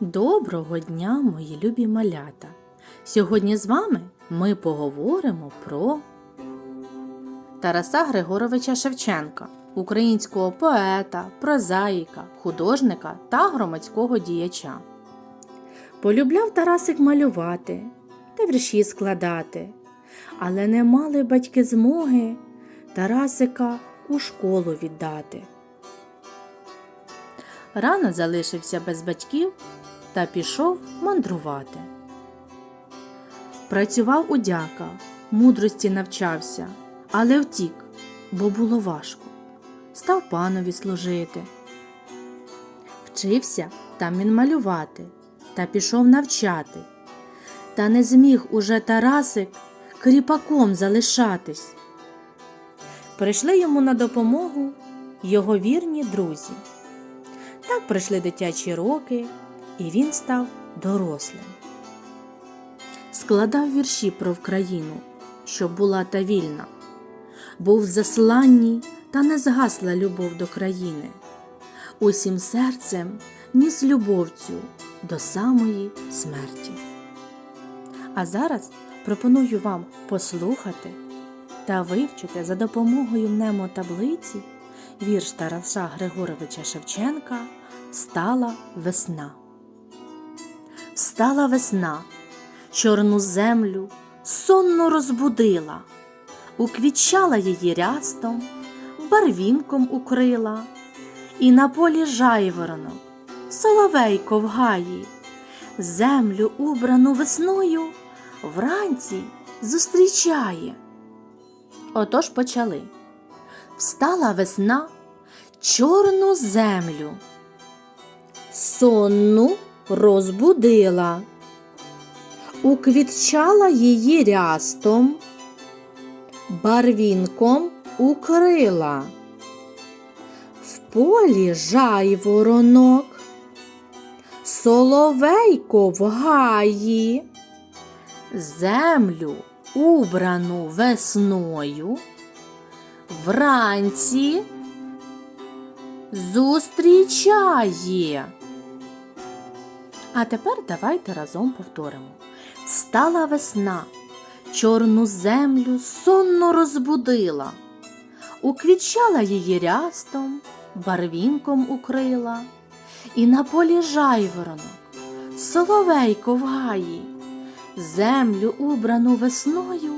Доброго дня, мої любі малята! Сьогодні з вами ми поговоримо про Тараса Григоровича Шевченка, українського поета, прозаїка, художника та громадського діяча. Полюбляв Тарасик малювати та вірші складати, але не мали батьки змоги Тарасика у школу віддати. Рано залишився без батьків та пішов мандрувати. Працював у дяка, мудрості навчався, але втік, бо було важко. Став панові служити. Вчився там він малювати та пішов навчати. Та не зміг уже Тарасик кріпаком залишатись. Прийшли йому на допомогу його вірні друзі. Так пройшли дитячі роки, і він став дорослим. Складав вірші про Вкраїну, щоб була та вільна. Був в засланні та не згасла любов до країни. Усім серцем ніс любов цю до самої смерті. А зараз пропоную вам послухати та вивчити за допомогою мнемотаблиці вірш Тараса Григоровича Шевченка Встала весна. Встала весна, чорну землю сонно розбудила, уквічала її рястом, барвінком укрила, і на полі жайворонок, соловейко в гаї, землю убрану весною вранці зустрічає. Отож почали. Встала весна, чорну землю, сонну розбудила, уквітчала її рястом, барвінком укрила. В полі жайворонок, соловейко в гаї, землю убрану весною вранці зустрічає. А тепер давайте разом повторимо. Стала весна, чорну землю сонно розбудила, уквічала її рястом, барвінком укрила, і на полі жайворонок, соловейко в гаї, землю убрану весною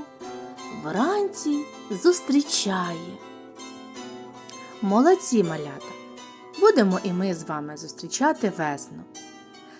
вранці зустрічає. Молодці малята! Будемо і ми з вами зустрічати весну.